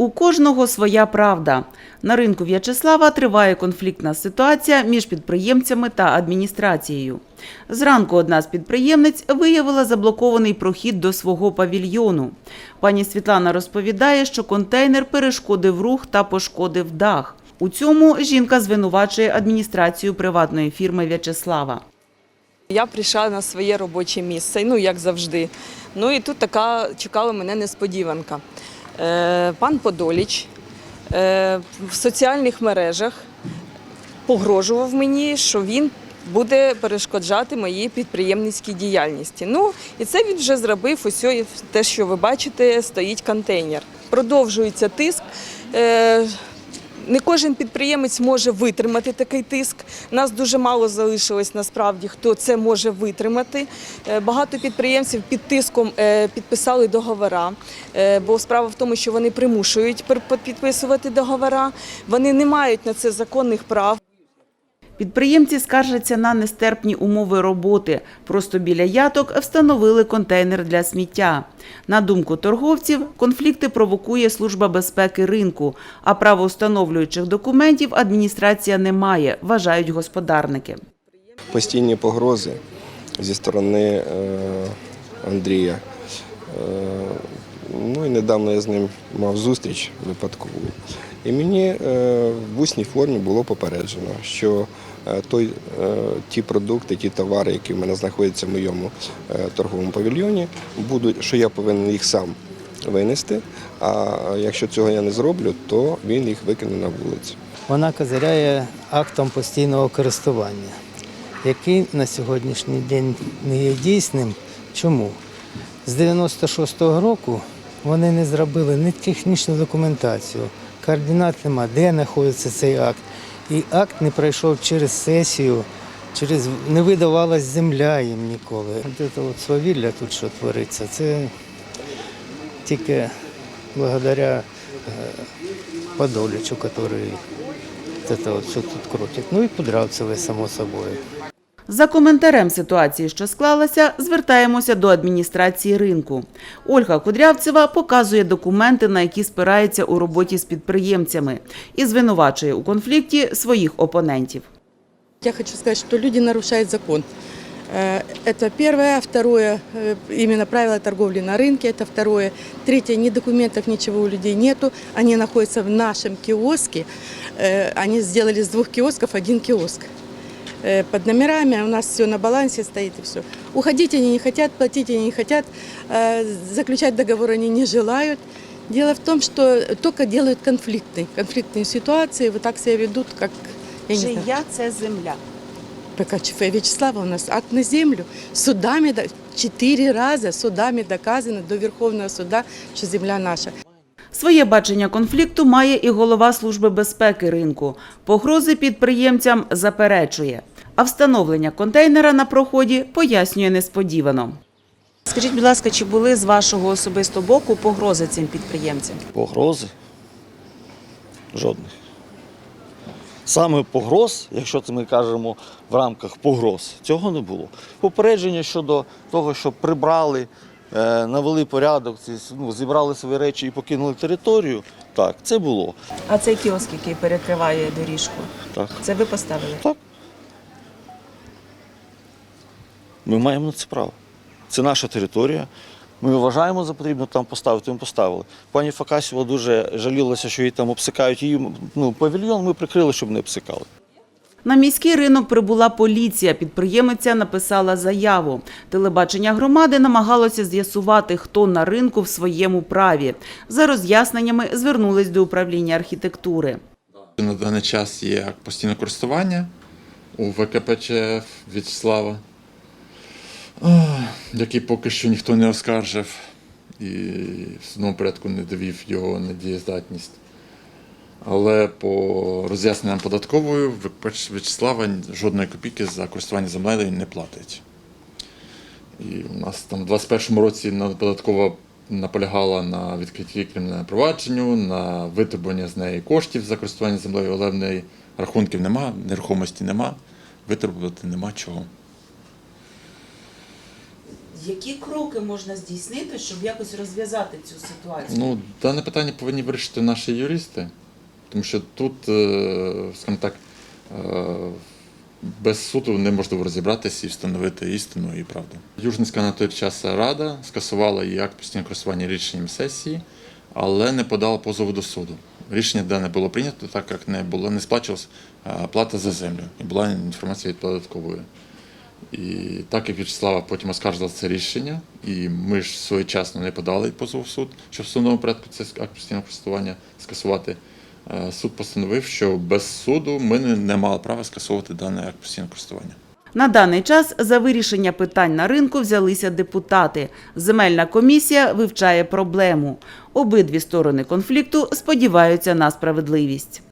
У кожного своя правда. На ринку В'ячеслава триває конфліктна ситуація між підприємцями та адміністрацією. Зранку одна з підприємниць виявила заблокований прохід до свого павільйону. Пані Світлана розповідає, що контейнер перешкодив рух та пошкодив дах. У цьому жінка звинувачує адміністрацію приватної фірми В'ячеслава. Я прийшла на своє робоче місце, ну як завжди. Ну і тут така чекала мене несподіванка. Е, пан Подоліч е, в соціальних мережах погрожував мені, що він буде перешкоджати моїй підприємницькій діяльності. Ну і це він вже зробив. Ось те, що ви бачите, стоїть контейнер. Продовжується тиск. Не кожен підприємець може витримати такий тиск. Нас дуже мало залишилось насправді, хто це може витримати. Е, Багато підприємців під тиском е, підписали договора, е, бо справа в тому, що вони примушують підписувати договора. Вони не мають на це законних прав. Підприємці скаржаться на нестерпні умови роботи. Просто біля яток встановили контейнер для сміття. На думку торговців, конфлікти провокує Служба безпеки ринку, а правоустановлюючих документів адміністрація не має, вважають господарники. постійні погрози зі сторони е, Андрія. Е, Ну і недавно я з ним мав зустріч випадкову. І мені е, в усній формі було попереджено, що той, е, ті продукти, ті товари, які в мене знаходяться в моєму е, торговому павільйоні, будуть, що я повинен їх сам винести. А якщо цього я не зроблю, то він їх викине на вулицю. Вона козиряє актом постійного користування, який на сьогоднішній день не є дійсним. Чому? З 96-го року вони не зробили ні технічну документацію, координат нема, де знаходиться цей акт. І акт не пройшов через сесію, через не видавалась земля їм ніколи. От це от свавілля тут, що твориться, це тільки благодаря е, Подолічу, який це от все тут крутить. Ну і Кудрявцеве, само собою. За коментарем ситуації, що склалася, звертаємося до адміністрації ринку. Ольга Кудрявцева показує документи, на які спирається у роботі з підприємцями, і звинувачує у конфлікті своїх опонентів. Я хочу сказать, что люди нарушают закон. Э, Это первое. Второе, э, именно правила торговли на рынке. Это второе. Третье, ни документов, ничего у людей нету. Они находятся в нашем киоске. Э, Они сделали с двух киосков один киоск. Э, Под номерами а у нас все на балансе стоит и все. Уходить они не хотят, платить они не хотят, э, заключать договор они не желают. Дело в том, что только делают конфликтные, конфликтные ситуации, вот так себя ведут, как, я не знаю. Чия це земля? ПКЧФ Вячеслава у нас акт на землю. Судами, до- чотири рази судами доказано до Верховного суда, що земля наша. Своє бачення конфлікту має і голова Служби безпеки ринку. Погрози підприємцям заперечує. А встановлення контейнера на проході пояснює несподівано. Скажіть, будь ласка, чи були з вашого особистого боку погрози цим підприємцям? Погрози? Жодних. Саме погроз, якщо це ми кажемо в рамках погроз, цього не було. Попередження щодо того, що прибрали, навели порядок, ну, зібрали свої речі і покинули територію, так, це було. А цей кіоск, який перекриває доріжку, Так. це ви поставили? Так. Ми маємо на це право. Це наша територія. Ми вважаємо за потрібно там поставити, ми поставили. Пані Факасєва дуже жалілася, що її там обсикають. Її ну, павільйон ми прикрили, щоб не обсикали. На міський ринок прибула поліція. Підприємиця написала заяву. Телебачення громади намагалося з'ясувати, хто на ринку в своєму праві. За роз'ясненнями звернулись до управління архітектури. На даний час є акт постійного користування у ВКПЧ В'ячеслава, який поки що ніхто не оскаржив і в судовому порядку не довів його недієздатність. Але по роз'ясненням податковою В'ячеслава жодної копійки за користування землею не платить. І у нас там в 2021 році податкова наполягала на відкритті кримінального провадженню, на витребування з неї коштів за користування землею, але в неї рахунків нема, нерухомості нема, витребувати нема чого. Які кроки можна здійснити, щоб якось розв'язати цю ситуацію? Ну, дане питання повинні вирішити наші юристи, тому що тут, е, скажімо так, е, без суду неможливо розібратися і встановити істину і правду. Южницька на той час рада скасувала її акт постійного користування рішенням сесії, але не подала позову до суду. Рішення дане було прийнято, так як не було не сплачувалась е, плата за землю і була інформація від податкової. І так як В'ячеслава потім оскаржила це рішення, і ми ж своєчасно не подали позов в суд, щоб в судовому порядку це акт постійного користування скасувати. Е, Суд постановив, що без суду ми не, мали права скасовувати даний акт постійного користування. На даний час за вирішення питань на ринку взялися депутати. Земельна комісія вивчає проблему. Обидві сторони конфлікту сподіваються на справедливість.